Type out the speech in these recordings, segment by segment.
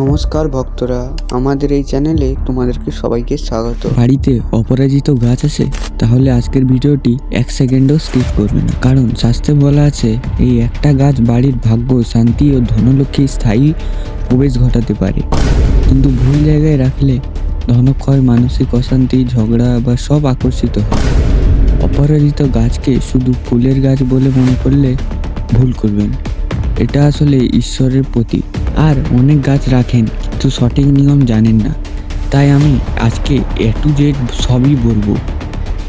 নমস্কার ভক্তরা, আমাদের এই চ্যানেলে তোমাদেরকে সবাইকে স্বাগত। বাড়িতে অপরাজিত গাছ আছে, তাহলে আজকের ভিডিওটি এক সেকেন্ডও স্কিপ করবে না। কারণ শাস্ত্রে বলা আছে, এই একটা গাছ বাড়ির ভাগ্য, শান্তি ও ধনলক্ষ্মী স্থায়ী প্রবেশ ঘটাতে পারে। কিন্তু ভুল জায়গায় রাখলে ধনক্ষয়, মানসিক অশান্তি, ঝগড়া বা সব আকর্ষিত হয়। অপরাজিত গাছকে শুধু ফুলের গাছ বলে মনে করলে ভুল করবেন এটা আসলে ঈশ্বরের প্রতীক। আর অনেক গাছ রাখেন, কিন্তু সঠিক নিয়ম জানেন না। তাই আমি আজকে এ টু জেড সবই বলব।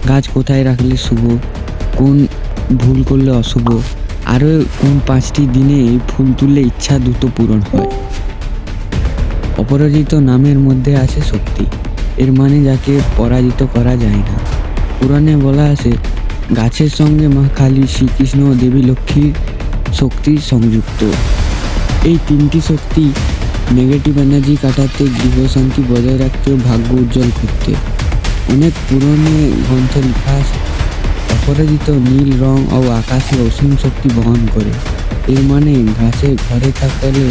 গাছ কোথায় রাখলে শুভ, কোন ভুল করলে অশুভ, আরও কোন পাঁচটি দিনে ফুল তুললে ইচ্ছা দ্রুত পূরণ হয়। অপরাজিত নামের মধ্যে আছে শক্তি, এর মানে যাকে পরাজিত করা যায় না। পুরাণে বলা আছে, গাছের সঙ্গে মা কালী শ্রীকৃষ্ণ ও দেবী লক্ষ্মীর শক্তি সংযুক্ত। এই তিনটি শক্তি নেগেটিভ এনার্জি কাটাতে গৃহশান্তি বজায় রাখতে ভাগ্য উজ্জ্বল করতে। অনেক পুরনো গ্রন্থে লেখা অপরাজিত নীল রং ও আকাশে অসীম শক্তি বহন করে। এর মানে গাছের ঘরে থাকলে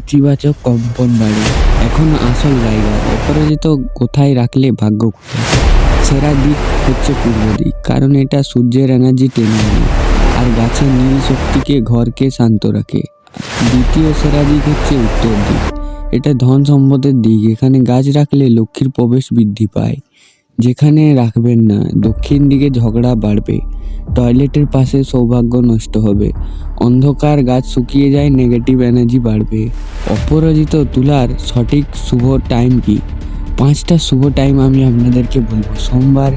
ইতিবাচক কম্পন বাড়ে। এখন আসল জায়গা, অপরাজিত কোথায় রাখলে ভাগ্য কোথায়? সেরা দিক হচ্ছে পূর্ব দিক, কারণ এটা সূর্যের এনার্জি টেনে আর গাছের নীল শক্তিকে ঘরকে শান্ত রাখে। দ্বিতীয় সেরা দিক হচ্ছে উত্তর দিক। এটা ধন সম্পদের দিক। এখানে গাছ রাখলে লক্ষ্মীর প্রবেশ বৃদ্ধি পায়। যেখানে রাখবেন না, দক্ষিণ দিকে ঝগড়া বাড়বে। টয়লেটের পাশে সৌভাগ্য নষ্ট হবে। অন্ধকার গাছ শুকিয়ে যায় নেগেটিভ এনার্জি বাড়বে। অপরাজিত তুলার সঠিক শুভ টাইম কি? পাঁচটা শুভ টাইম আমি আপনাদেরকে বলব। সোমবার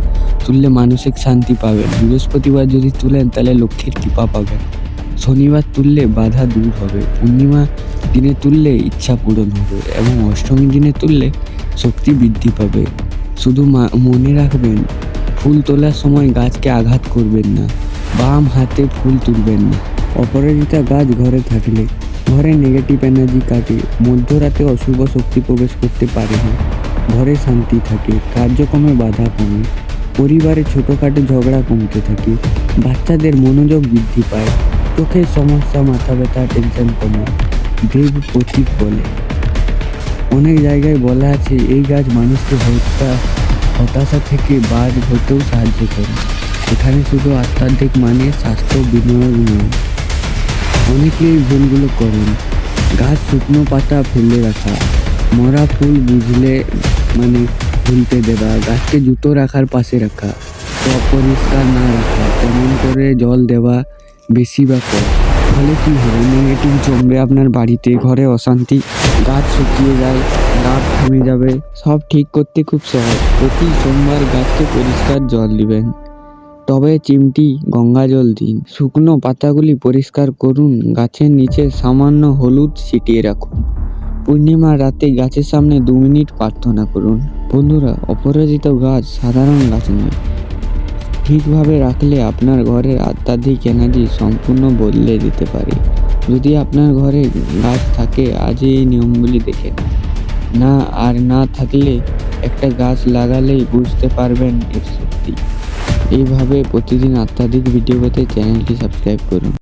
তুললে মানসিক শান্তি পাবেন। বৃহস্পতিবার যদি তুলেন, তাহলে লক্ষ্মীর কৃপা পাবেন। শনিবার তুললে বাধা দূর হবে। পূর্ণিমা দিনে তুললে ইচ্ছা পূরণ হবে এবং অষ্টমী দিনে তুললে শক্তি বৃদ্ধি পাবে। শুধু মনে রাখবেন, ফুল তোলার সময় গাছকে আঘাত করবেন না, বাম হাতে ফুল তুলবেন না। অপরাজিতা গাছ ঘরে থাকলে, ঘরে নেগেটিভ এনার্জি কাটে, মধ্যরাতে অশুভ শক্তি প্রবেশ করতে পারে না। ঘরে শান্তি থাকে, কার্যক্রমে বাধা কমে। পরিবারে ছোটোখাটো ঝগড়া কমতে থাকে, বাচ্চাদের মনোযোগ বৃদ্ধি পায়। চোখের সমস্যা, মাথা ব্যথা টেনশন কমে। দেব প্রতীক বলে। অনেক জায়গায় বলা আছে, এই গাছ মানুষকে হত্যা, হতাশা থেকে বাদ হতেও সাহায্য করে। এখানে শুধু আধ্যাত্মিক মানে স্বাস্থ্য বিনিয়োগ নয় অনেকেই ভুলগুলো করেন। গাছ শুকনো পাতা ফেলে রাখা, মরা ফুল বুঝলে মানে ভুলতে দেওয়া গাছকে জুতো রাখার পাশে রাখা, অপরিষ্কার না রাখা তেমন করে জল দেওয়া বেশি বা কম। ফলে কী হবে? নেগেটিভ জমবে আপনার বাড়িতে, ঘরে অশান্তি, গাছ শুকিয়ে যায় গাছ থেমে যাবে, সব ঠিক করতে খুব সহজ। প্রতি সোমবার গাছকে পরিষ্কার জল দিবেন। তবে চিমটি গঙ্গা জল দিন। শুকনো পাতাগুলি পরিষ্কার করুন। গাছের নিচে সামান্য হলুদ ছিটিয়ে রাখুন। পূর্ণিমা রাতে গাছের সামনে দু মিনিট প্রার্থনা করুন। বন্ধুরা, অপরাজিত গাছ সাধারণ গাছ নয়। ঠিকভাবে রাখলে আপনার ঘরের আধ্যাত্মিক এনার্জি সম্পূর্ণ বদলে দিতে পারে। যদি আপনার ঘরে গাছ থাকে আজই এই নিয়মগুলি দেখে। না, আর না থাকলে একটা গাছ লাগালেই বুঝতে পারবেন এর সত্যি এইভাবে প্রতিদিন আধ্যাত্মিক ভিডিও পেতে চ্যানেলটি সাবস্ক্রাইব করুন।